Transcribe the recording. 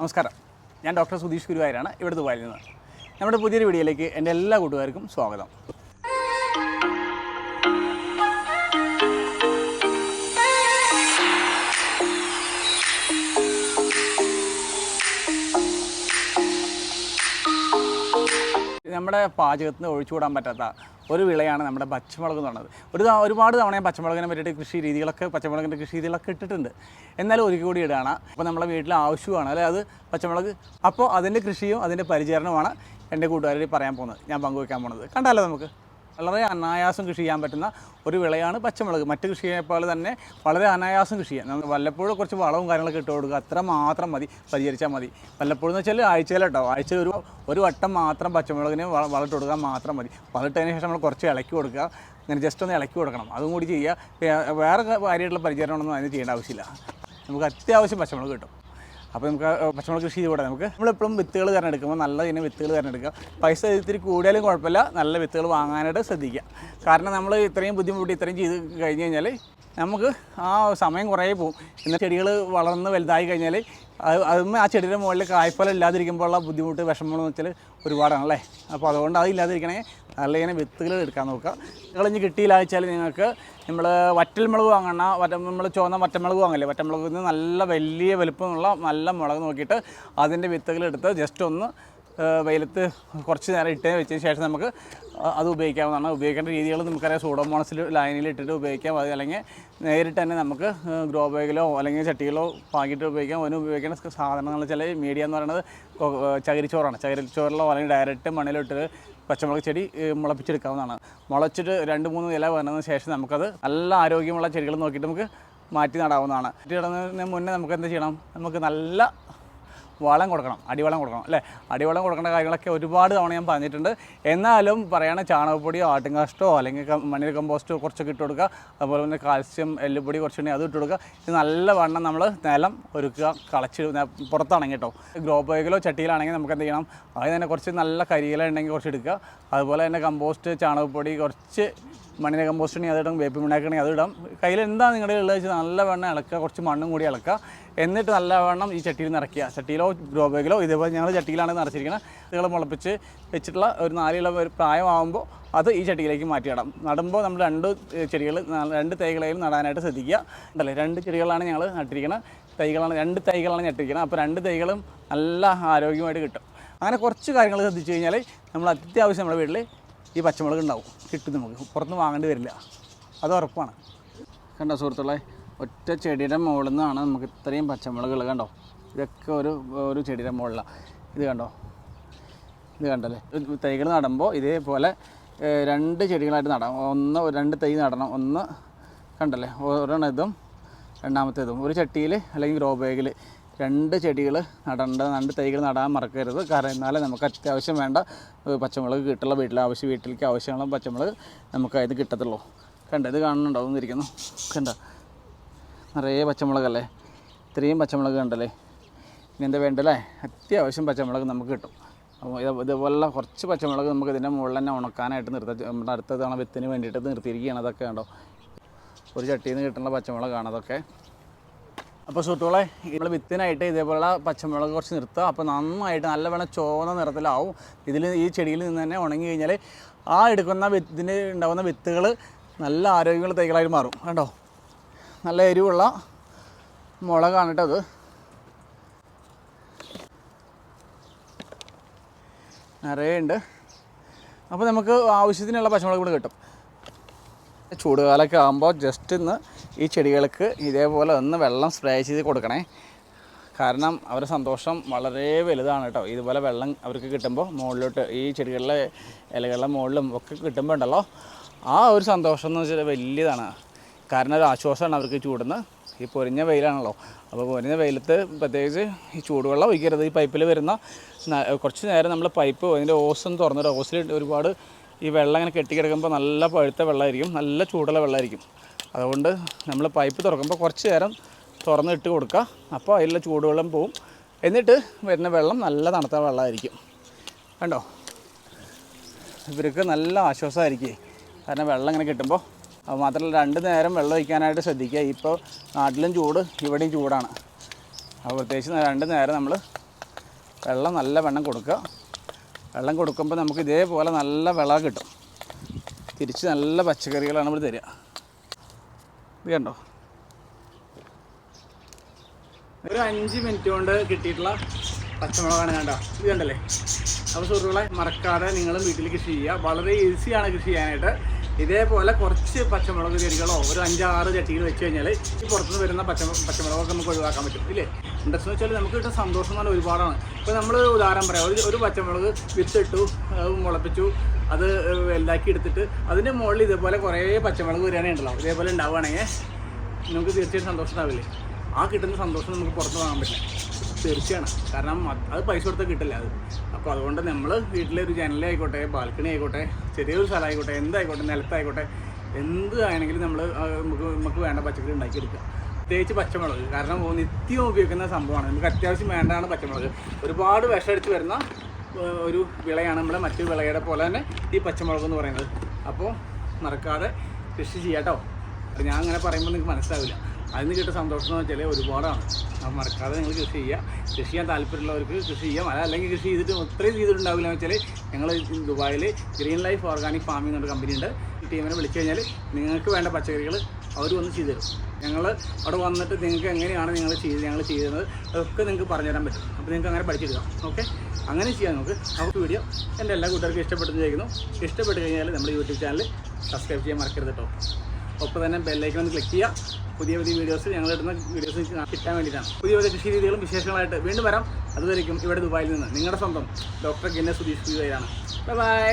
നമസ്കാരം. ഞാൻ ഡോക്ടർ സുധീഷ് ഗുരുവായൂരാണ് ഇവിടെ ദുബായിൽ നിന്ന്. നമ്മുടെ പുതിയൊരു വീഡിയോയിലേക്ക് എന്റെ എല്ലാ കൂട്ടുകാർക്കും സ്വാഗതം. നമ്മുടെ പാചകത്തിന് ഒഴിച്ചുകൂടാൻ പറ്റാത്ത ഒരു വിളയാണ് നമ്മുടെ പച്ചമുളക് എന്ന് പറയുന്നത്. ഒരു ഒരുപാട് തവണ പച്ചമുളകിനെ പറ്റിയിട്ട് കൃഷി രീതികളൊക്കെ പച്ചമുളകിന്റെ കൃഷി രീതികളൊക്കെ ഇട്ടിട്ടുണ്ട്. എന്നാലും ഒരിക്കൽ കൂടി ഇടുകയാണ്. അപ്പോൾ നമ്മുടെ വീട്ടിൽ ആവശ്യമാണ്. അല്ലെ? അത് പച്ചമുളക്. അപ്പോൾ അതിന്റെ കൃഷിയും അതിന്റെ പരിചരണമാണ് എന്റെ കൂട്ടുകാരോട് പറയാൻ പോകുന്നത്. ഞാൻ പങ്കുവയ്ക്കാൻ പോകുന്നത്. കണ്ടാലോ നമുക്ക്? വളരെ അനായാസം കൃഷി ചെയ്യാൻ പറ്റുന്ന ഒരു വിളയാണ് പച്ചമുളക്. മറ്റ് കൃഷിയെ പോലെ തന്നെ വളരെ അനായാസം കൃഷി ചെയ്യാം. വല്ലപ്പോഴും കുറച്ച് വളവും കാര്യങ്ങളൊക്കെ ഇട്ട് കൊടുക്കുക. അത്ര മാത്രം മതി. പരിചരിച്ചാൽ മതി. വല്ലപ്പോഴും എന്ന് വെച്ചാൽ ആഴ്ചയിൽ കേട്ടോ ആഴ്ചയിൽ ഒരു ഒരു വട്ടം മാത്രം പച്ചമുളകിന് വളമിട്ട് കൊടുക്കാൻ മാത്രം മതി. വളമിട്ടതിന് ശേഷം നമ്മൾ കുറച്ച് ഇളക്കി കൊടുക്കുക. ഇങ്ങനെ ജസ്റ്റ് ഒന്ന് ഇളക്കി കൊടുക്കണം. അതും കൂടി ചെയ്യുക. വേറെ കാര്യമായിട്ടുള്ള പരിചരണമൊന്നും അതിന് ചെയ്യേണ്ട ആവശ്യമില്ല. നമുക്ക് അത്യാവശ്യം പച്ചമുളക് കിട്ടും. അപ്പോൾ നമുക്ക് പച്ചമുളക് കൃഷി ചെയ്തുകൂടെ നമുക്ക്? നമ്മളെപ്പോഴും വിത്തുകൾ തിരഞ്ഞെടുക്കുമ്പോൾ നല്ല ഇനം വിത്തുകൾ തിരഞ്ഞെടുക്കുക. പൈസ ഇത്തിരി കൂടിയാലും കുഴപ്പമില്ല. നല്ല വിത്തുകൾ വാങ്ങാനായിട്ട് ശ്രദ്ധിക്കുക. കാരണം നമ്മൾ ഇത്രയും ബുദ്ധിമുട്ടി ഇത്രയും ചെയ്ത് കഴിഞ്ഞ് കഴിഞ്ഞാൽ നമുക്ക് ആ സമയം കുറേ പോകും പിന്നെ ചെടികൾ വളർന്ന് വലുതായി കഴിഞ്ഞാൽ അത് അതും ആ ചെടിയുടെ മുകളിൽ കായ്ഫലം ഇല്ലാതിരിക്കുമ്പോഴുള്ള ബുദ്ധിമുട്ട് വിഷമങ്ങളെന്ന് വെച്ചാൽ ഒരുപാടാണല്ലേ അപ്പോൾ അതുകൊണ്ട് അത് ഇല്ലാതിരിക്കണേ നല്ല ഇങ്ങനെ വിത്തുകൾ എടുക്കാൻ നോക്കുക. കളഞ്ഞ് കിട്ടിയില്ല വെച്ചാൽ നിങ്ങൾക്ക് നമ്മൾ വറ്റൽമുളക് വാങ്ങണ. വറ്റ നമ്മൾ ചുവന്ന വറ്റമുളക് വാങ്ങില്ലേ? വറ്റമുളകിൽ നിന്ന് നല്ല വലിയ വലുപ്പമുള്ള നല്ല മുളക് നോക്കിയിട്ട് അതിന്റെ വിത്തുകൾ എടുത്ത് ജസ്റ്റ് ഒന്ന് വെയിലത്ത് കുറച്ച് നേരം ഇട്ട് വെച്ചതിന് ശേഷം നമുക്ക് അത് ഉപയോഗിക്കാവുന്നതാണ്. ഉപയോഗിക്കേണ്ട രീതികൾ നമുക്കറിയാം. സൂഡോമോണസിൽ ലൈനിൽ ഇട്ടിട്ട് ഉപയോഗിക്കാം. അത് അല്ലെങ്കിൽ നേരിട്ട് തന്നെ നമുക്ക് ഗ്രോ ബാഗിലോ അല്ലെങ്കിൽ ചട്ടികളോ പാക്കിയിട്ട് ഉപയോഗിക്കാം. അതിന് ഉപയോഗിക്കേണ്ട സാധനങ്ങൾ ചില മീഡിയ എന്ന് പറയുന്നത് ചകിരിച്ചോറാണ്. ചകിരിച്ചോറിലോ അല്ലെങ്കിൽ ഡയറക്റ്റ് മണ്ണിലിട്ട് പച്ചമുളക് ചെടി മുളപ്പിച്ചെടുക്കാവുന്നതാണ്. മുളച്ചിട്ട് രണ്ട് മൂന്ന് ഇല വന്നതിന് ശേഷം നമുക്കത് നല്ല ആരോഗ്യമുള്ള ചെടികൾ നോക്കിയിട്ട് നമുക്ക് മാറ്റി നടാവുന്നതാണ്. മാറ്റി നടുന്നതിന് മുന്നേ നമുക്ക് എന്ത് ചെയ്യണം? നമുക്ക് നല്ല വളം കൊടുക്കണം അടിവളം കൊടുക്കണം അല്ലേ? അടിവളം കൊടുക്കേണ്ട കാര്യങ്ങളൊക്കെ ഒരുപാട് തവണ ഞാൻ പറഞ്ഞിട്ടുണ്ട്. എന്നാലും പറയണ ചാണകപ്പൊടിയോ ആട്ടുംകാഷ്ടോ അല്ലെങ്കിൽ മണ്ണിൽ കമ്പോസ്റ്റോ കുറച്ചൊക്കെ ഇട്ട് കൊടുക്കുക. അതുപോലെ തന്നെ കാൽസ്യം എല്ലുപൊടി കുറച്ചുണ്ടെങ്കിൽ അത് ഇട്ട് കൊടുക്കുക. ഇത് നല്ല വണ്ണം നമ്മൾ നിലം ഒരുക്കുക കളച്ച് പുറത്താണെങ്കിൽ കേട്ടോ. ഗ്രോ ബാഗിലോ ചട്ടിയിലാണെങ്കിൽ നമുക്ക് എന്ത് ചെയ്യണം? അതിന് തന്നെ കുറച്ച് നല്ല കരിയില ഉണ്ടെങ്കിൽ കുറച്ച് എടുക്കുക. അതുപോലെ തന്നെ കമ്പോസ്റ്റ് ചാണകപ്പൊടി കുറച്ച് മണ്ണിര കമ്പോസ്റ്റ് ഉണ്ടെങ്കിൽ അതിടാം വേപ്പ് മിണ്ണാക്കണമെങ്കിൽ അതിടാം. കയ്യിൽ എന്താ നിങ്ങളുടെ ഉള്ളത് വെച്ചാൽ നല്ല വെണ്ണം ഇളക്കുക കുറച്ച് മണ്ണും കൂടി ഇളക്കുക. എന്നിട്ട് നല്ലവണ്ണം ഈ ചട്ടിയിൽ നിറയ്ക്കുക ചട്ടിയിലോ ഗ്രോ ബാഗിലോ ഇതേപോലെ ഞങ്ങൾ ചട്ടിയിലാണ് നിറച്ചിരിക്കുന്നത് ഇതുകൾ മുളപ്പിച്ച് വെച്ചിട്ടുള്ള ഒരു നാലില ഒരു പ്രായമാകുമ്പോൾ അത് ഈ ചട്ടിയിലേക്ക് മാറ്റിയിടാം. നടുമ്പോൾ നമ്മൾ രണ്ട് ചെടികൾ രണ്ട് തൈകളെയും നടാനായിട്ട് ശ്രദ്ധിക്കുക. ഉണ്ടല്ലേ രണ്ട് ചെടികളാണ് ഞങ്ങൾ നട്ടിരിക്കുന്നത് തൈകളാണ് രണ്ട് തൈകളാണ് നട്ടിരിക്കുന്നത് അപ്പോൾ രണ്ട് തൈകളും നല്ല ആരോഗ്യമായിട്ട് കിട്ടും. അങ്ങനെ കുറച്ച് കാര്യങ്ങൾ ശ്രദ്ധിച്ചു കഴിഞ്ഞാൽ നമ്മൾ അത്യാവശ്യം നമ്മുടെ വീട്ടിൽ ഈ പച്ചമുളക് ഉണ്ടാവും കിട്ടും നമുക്ക് പുറത്തുനിന്ന് വാങ്ങേണ്ടി വരില്ല. അത് ഉറപ്പാണ്. കണ്ടോ സുഹൃത്തുക്കളെ ഒറ്റ ചെടിയുടെ മുകളിൽ നിന്നാണ് നമുക്ക് ഇത്രയും പച്ചമുളകുകൾ കണ്ടോ? ഇതൊക്കെ ഒരു ഒരു ചെടിയുടെ മുകളിലാണ് ഇത് കണ്ടോ? ഇത് കണ്ടല്ലേ? തൈകൾ നടുമ്പോൾ ഇതേപോലെ രണ്ട് ചെടികളായിട്ട് നടാം. ഒന്ന് രണ്ട് തൈ നടണം. ഒന്ന് കണ്ടല്ലേ? ഒരെണ്ണം ഇതും രണ്ടാമത്തേതും. ഒരു ചട്ടിയിൽ അല്ലെങ്കിൽ ഗ്രോ ബാഗിൽ രണ്ട് ചെടികൾ നടേണ്ട രണ്ട് തൈകൾ നടാൻ മറക്കരുത്. കാരണം എന്നാലേ നമുക്ക് അത്യാവശ്യം വേണ്ട പച്ചമുളക് കിട്ടുള്ള വീട്ടിൽ ആവശ്യം വീട്ടിലേക്ക് ആവശ്യമുള്ള പച്ചമുളക് നമുക്ക് അതിന് കിട്ടത്തുള്ളൂ. കണ്ട ഇത് കാണുന്നുണ്ടാവുന്നിരിക്കുന്നു കണ്ട? നിറയെ പച്ചമുളകല്ലേ? ഇത്രയും പച്ചമുളക് കണ്ടല്ലേ? ഇനി എന്താ വേണ്ടല്ലേ? അത്യാവശ്യം പച്ചമുളക് നമുക്ക് കിട്ടും. അപ്പോൾ ഇത് ഇതുപോലുള്ള കുറച്ച് പച്ചമുളക് നമുക്ക് ഇതിന്റെ മുകളിൽ തന്നെ ഉണക്കാനായിട്ട് നിർത്തി നമ്മുടെ അടുത്ത തവണ വിത്തിന് വേണ്ടിയിട്ട് നിർത്തിയിരിക്കുകയാണ്. അതൊക്കെ കണ്ടോ? ഒരു ചട്ടിയിൽ നിന്ന് കിട്ടുന്ന പച്ചമുളകാണ് അതൊക്കെ. അപ്പോൾ സുഹൃത്തുക്കളെ നമ്മൾ വിത്തിനായിട്ട് ഇതേപോലുള്ള പച്ചമുളക് കുറച്ച് നിർത്തുക. അപ്പോൾ നന്നായിട്ട് നല്ലവണ്ണം ചുവന്ന നിറത്തിലാവും. ഇതിൽ ഈ ചെടിയിൽ നിന്ന് തന്നെ ഉണങ്ങി കഴിഞ്ഞാൽ ആ എടുക്കുന്ന വിത്തിന് ഉണ്ടാകുന്ന വിത്തുകൾ നല്ല ആരോഗ്യമുള്ള തൈകളായിട്ട് മാറും. കണ്ടോ? നല്ല എരിവുള്ള മുളകാണ് കേട്ടോ അത്. നിറയെ ഉണ്ട്. അപ്പോൾ നമുക്ക് ആവശ്യത്തിനുള്ള പച്ചമുളക് കൂടെ കിട്ടും. ചൂടുകാലമൊക്കെ ആകുമ്പോൾ ജസ്റ്റ് ഒന്ന് ഈ ചെടികൾക്ക് ഇതേപോലെ ഒന്ന് വെള്ളം സ്പ്രേ ചെയ്ത് കൊടുക്കണേ. കാരണം അവരുടെ സന്തോഷം വളരെ വലുതാണ് കേട്ടോ. ഇതുപോലെ വെള്ളം അവർക്ക് കിട്ടുമ്പോൾ മുകളിലോട്ട് ഈ ചെടികളിലെ ഇലകളിലെ മുകളിലും ഒക്കെ കിട്ടുമ്പോൾ ഉണ്ടല്ലോ ആ ഒരു സന്തോഷം എന്ന് വെച്ചാൽ വലിയതാണ്. കാരണം ഒരു ആശ്വാസമാണ് അവർക്ക് ചൂടുന്ന്. ഈ പൊരിഞ്ഞ വെയിലാണല്ലോ. അപ്പോൾ പൊരിഞ്ഞ വെയിലത്ത് പ്രത്യേകിച്ച് ഈ ചൂടുവെള്ളം ഒഴിക്കരുത്. ഈ പൈപ്പിൽ വരുന്ന കുറച്ച് നേരം നമ്മൾ പൈപ്പ് അതിന്റെ ഓസും തുറന്നിട്ട് ഓസിൽ ഒരുപാട് ഈ വെള്ളം ഇങ്ങനെ കെട്ടിക്കിടക്കുമ്പോൾ നല്ല പഴുത്ത വെള്ളമായിരിക്കും നല്ല ചൂടുള്ള വെള്ളമായിരിക്കും. അതുകൊണ്ട് നമ്മൾ പൈപ്പ് തുറക്കുമ്പോൾ കുറച്ച് നേരം തുറന്നിട്ട് കൊടുക്കുക. അപ്പോൾ അതിലുള്ള ചൂടുവെള്ളം പോവും. എന്നിട്ട് വരുന്ന വെള്ളം നല്ല തണുത്ത വെള്ളമായിരിക്കും. കണ്ടോ? ഇവർക്ക് നല്ല ആശ്വാസമായിരിക്കും. കാരണം വെള്ളം ഇങ്ങനെ കിട്ടുമ്പോൾ അത് മാത്രമല്ല രണ്ട് നേരം വെള്ളം ഒഴിക്കാനായിട്ട് ശ്രദ്ധിക്കുക. ഇപ്പോൾ നാട്ടിലും ചൂട് ഇവിടെയും ചൂടാണ്. അപ്പോൾ പ്രത്യേകിച്ച് രണ്ട് നേരം നമ്മൾ വെള്ളം നല്ല വെണ്ണം കൊടുക്കുക. വെള്ളം കൊടുക്കുമ്പോൾ നമുക്ക് ഇതേപോലെ നല്ല വിള കിട്ടും. തിരിച്ച് നല്ല പച്ചക്കറികളാണ് ഇവിടെ തരിക. ഇത് കണ്ടോ? ഒരു അഞ്ച് മിനിറ്റ് കൊണ്ട് കിട്ടിയിട്ടുള്ള പച്ചമുളകാണ് കണ്ടോ? ഇത് കണ്ടല്ലേ? അപ്പോൾ സുഹൃത്തുക്കളെ മറക്കാതെ നിങ്ങളും വീട്ടിൽ കൃഷി ചെയ്യുക. വളരെ ഈസിയാണ് കൃഷി ചെയ്യാനായിട്ട്. ഇതേപോലെ കുറച്ച് പച്ചമുളക് ചെടികളോ ഒരു അഞ്ചാറ് ചട്ടിയിൽ വെച്ച് കഴിഞ്ഞാൽ ഈ പുറത്തുനിന്ന് വരുന്ന പച്ച പച്ചമുളകൊക്കെ നമുക്ക് ഒഴിവാക്കാൻ പറ്റും ഇല്ലേ? ഇൻട്രസ്റ്റ് വെച്ചാൽ നമുക്ക് കിട്ടുന്ന സന്തോഷം എന്ന് പറഞ്ഞാൽ ഒരുപാടാണ്. ഇപ്പോൾ നമ്മൾ ഉദാഹരണം പറയാം ഒരു ഒരു പച്ചമുളക് വിത്തിട്ടു മുളപ്പിച്ചു അത് വലുതാക്കി എടുത്തിട്ട് അതിന്റെ മുകളിൽ ഇതേപോലെ കുറേ പച്ചമുളക് വരികയാണെങ്കിൽ ഉണ്ടല്ലോ ഇതേപോലെ ഉണ്ടാവുകയാണെങ്കിൽ നമുക്ക് തീർച്ചയായിട്ടും സന്തോഷം ഉണ്ടാവില്ലേ? ആ കിട്ടുന്ന സന്തോഷം നമുക്ക് പുറത്ത് വാങ്ങാൻ പറ്റില്ല. തീർച്ചയാണ്. കാരണം അത് പൈസ കൊടുത്താൽ കിട്ടില്ല അത്. അപ്പോൾ അതുകൊണ്ട് നമ്മൾ വീട്ടിലെ ഒരു ജനലായിക്കോട്ടെ ബാൽക്കണി ആയിക്കോട്ടെ ചെറിയൊരു സ്ഥലമായിക്കോട്ടെ എന്തായിക്കോട്ടെ നിലത്തായിക്കോട്ടെ എന്ത് ആണെങ്കിലും നമ്മൾ നമുക്ക് നമുക്ക് വേണ്ട പച്ചക്കറി ഉണ്ടാക്കിയെടുക്കുക പ്രത്യേകിച്ച് പച്ചമുളക്. കാരണം നിത്യം ഉപയോഗിക്കുന്ന സംഭവമാണ്. നമുക്ക് അത്യാവശ്യം വേണ്ടതാണ് പച്ചമുളക്. ഒരുപാട് വിഷമടിച്ച് വരുന്ന ഒരു വിളയാണ് നമ്മുടെ മറ്റു വിളയുടെ പോലെ തന്നെ ഈ പച്ചമുളക് എന്ന് പറയുന്നത്. അപ്പോൾ മറക്കാതെ കൃഷി ചെയ്യാട്ടോ ഞാൻ അങ്ങനെ പറയുമ്പോൾ നിങ്ങൾക്ക് മനസ്സിലാവില്ല. അതിന് കിട്ടുന്ന സന്തോഷം എന്ന് വെച്ചാൽ ഒരുപാടാണ്. അത് മറക്കാതെ നിങ്ങൾ കൃഷി ചെയ്യുക കൃഷി ചെയ്യാൻ താല്പര്യമുള്ളവർക്ക് കൃഷി ചെയ്യാം. അല്ല അല്ലെങ്കിൽ കൃഷി ചെയ്തിട്ട് ഒത്രയും ചെയ്തിട്ടുണ്ടാവില്ല എന്ന് വെച്ചാൽ ഞങ്ങൾ ദുബായിൽ ഗ്രീൻ ലൈഫ് ഓർഗാനിക് ഫാമിംഗ് എന്നൊരു കമ്പനി ഉണ്ട്. ഈ ടീമിനെ വിളിച്ചു കഴിഞ്ഞാൽ നിങ്ങൾക്ക് വേണ്ട പച്ചക്കറികൾ അവർ വന്ന് ചെയ്തു തരും ഞങ്ങൾ അവിടെ വന്നിട്ട് നിങ്ങൾക്ക് എങ്ങനെയാണ് നിങ്ങൾ ചെയ്ത് ഞങ്ങൾ ചെയ്യുന്നത് അതൊക്കെ നിങ്ങൾക്ക് പറഞ്ഞു പറഞ്ഞുതരാൻ പറ്റും. അപ്പോൾ നിങ്ങൾക്ക് അങ്ങനെ പഠിച്ചെടുക്കാം ഓക്കെ? അങ്ങനെ ചെയ്യാം നമുക്ക്. നമുക്ക് വീഡിയോ എന്റെ എല്ലാ കൂട്ടുകാർക്കും ഇഷ്ടപ്പെട്ടെന്ന് ചോദിക്കുന്നു ഇഷ്ടപ്പെട്ട് കഴിഞ്ഞാൽ നമ്മുടെ യൂട്യൂബ് ചാനൽ സബ്സ്ക്രൈബ് ചെയ്യാൻ മറക്കരുത് കേട്ടോ. ഒപ്പം തന്നെ ബെല്ലൈക്കൺ ഒന്ന് ക്ലിക്ക് ചെയ്യുക. പുതിയ പുതിയ വീഡിയോസ് ഞങ്ങൾ ഇടുന്ന വീഡിയോസ് കിട്ടാൻ വേണ്ടിയിട്ടാണ്. പുതിയ പുതിയ കൃഷി രീതികളും വിശേഷങ്ങളായിട്ട് വീണ്ടും വരാം. അതുവരെയും ഇവിടെ ദുബായിൽ നിന്ന് നിങ്ങളുടെ സ്വന്തം doctor Guinness Sudheesh bye bye